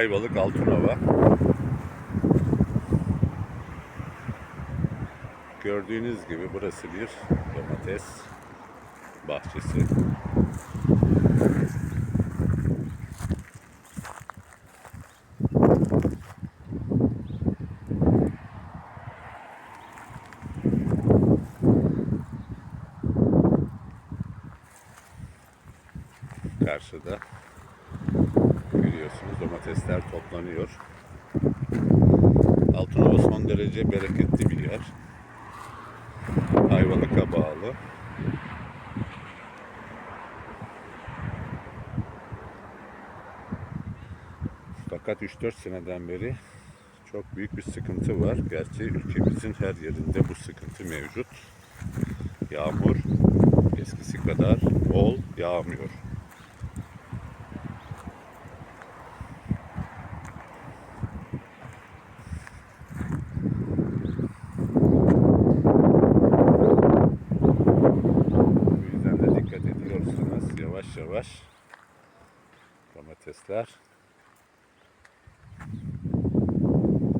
Ayvalık Altınova. Gördüğünüz gibi burası bir domates bahçesi. Karşıda görüyorsunuz domatesler toplanıyor. Altınova son derece bereketli bir yer. Ayvalık'a bağlı. Fakat 3-4 seneden beri çok büyük bir sıkıntı var. Gerçi ülkemizin her yerinde bu sıkıntı mevcut. Yağmur eskisi kadar bol yağmıyor. Bu yüzden de dikkat ediyorsanız yavaş yavaş domatesler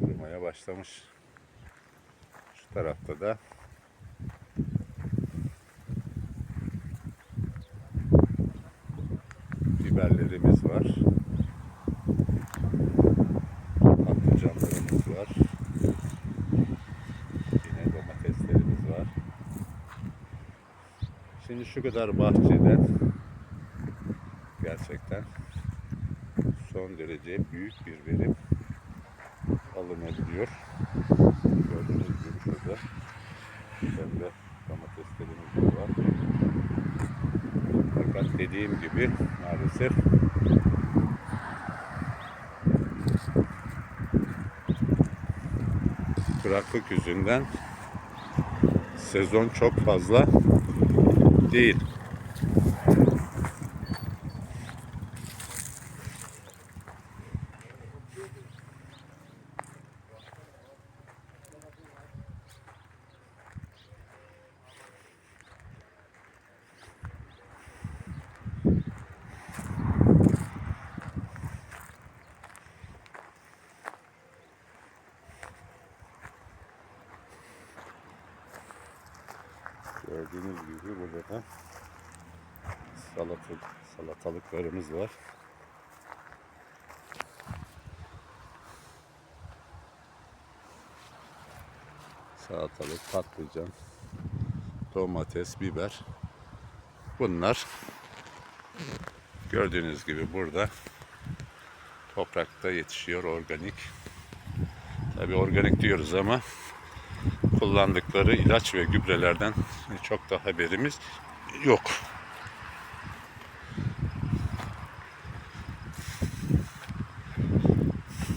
kurumaya başlamış. Şu tarafta da biberlerimiz var. Patlıcanlarımız var. Yine domateslerimiz var. Şimdi şu kadar bahçeden son derece büyük bir verim alınabiliyor. Gördüğünüz gibi şurada pembe domateslerimiz var. Fakat dediğim gibi maalesef kuraklık yüzünden sezon çok fazla değil. Gördüğünüz gibi burada da salatalık, salatalıklarımız var. Salatalık, patlıcan, domates, biber. Bunlar gördüğünüz gibi burada toprakta yetişiyor organik. Tabi organik diyoruz ama kullandıkları ilaç ve gübrelerden çok da haberimiz yok.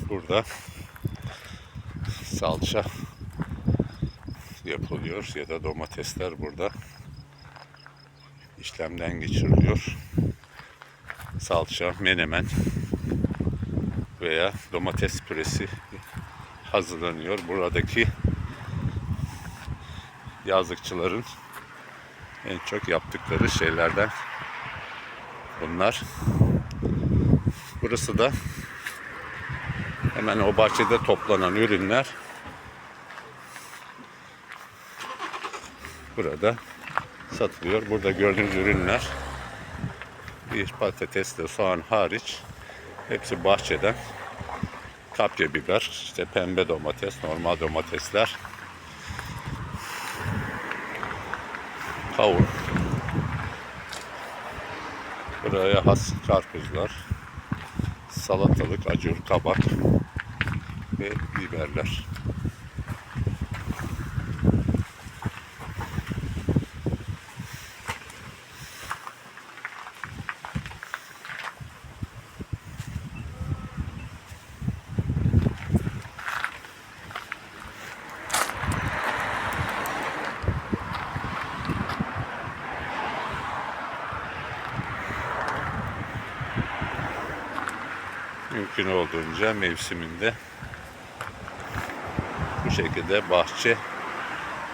Burada salça yapılıyor ya da domatesler burada işlemden geçiriliyor. Salça, menemen veya domates püresi hazırlanıyor. Buradaki yazlıkçıların en çok yaptıkları şeylerden bunlar. Burası da hemen o bahçede toplanan ürünler. Burada satılıyor. Burada gördüğünüz ürünler. Bir patatesle soğan hariç. Hepsi bahçeden. Kapya biber, işte pembe domates, normal domatesler, kavun. Buraya has karpuzlar, salatalık, acur, kabak ve biberler. Mümkün olduğunca mevsiminde bu şekilde bahçe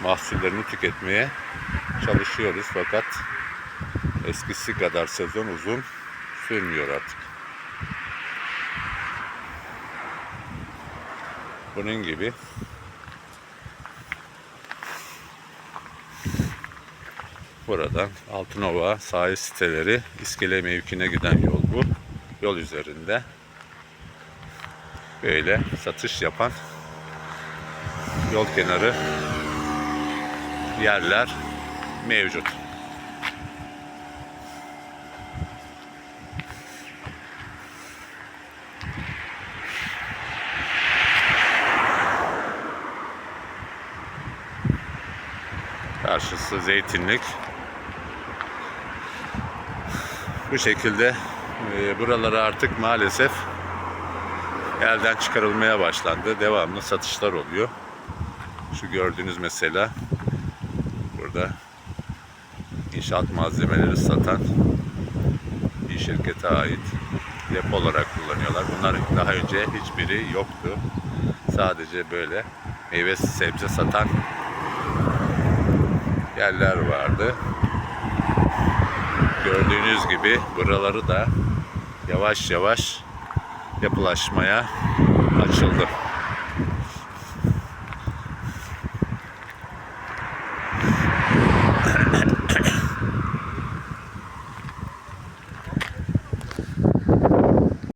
mahsullerini tüketmeye çalışıyoruz fakat eskisi kadar sezon uzun sürmüyor artık. Bunun gibi buradan Altınova sahil siteleri iskele mevkine giden yol bu. Yol üzerinde böyle satış yapan yol kenarı yerler mevcut. Karşısı zeytinlik. Bu şekilde e, buraları artık maalesef elden çıkarılmaya başlandı. Devamlı satışlar oluyor. Şu gördüğünüz mesela burada inşaat malzemeleri satan bir şirkete ait depo olarak kullanıyorlar. Bunlar daha önce hiçbiri yoktu. Sadece böyle meyve sebze satan yerler vardı. Gördüğünüz gibi buraları da yavaş yavaş yapılaşmaya açıldı.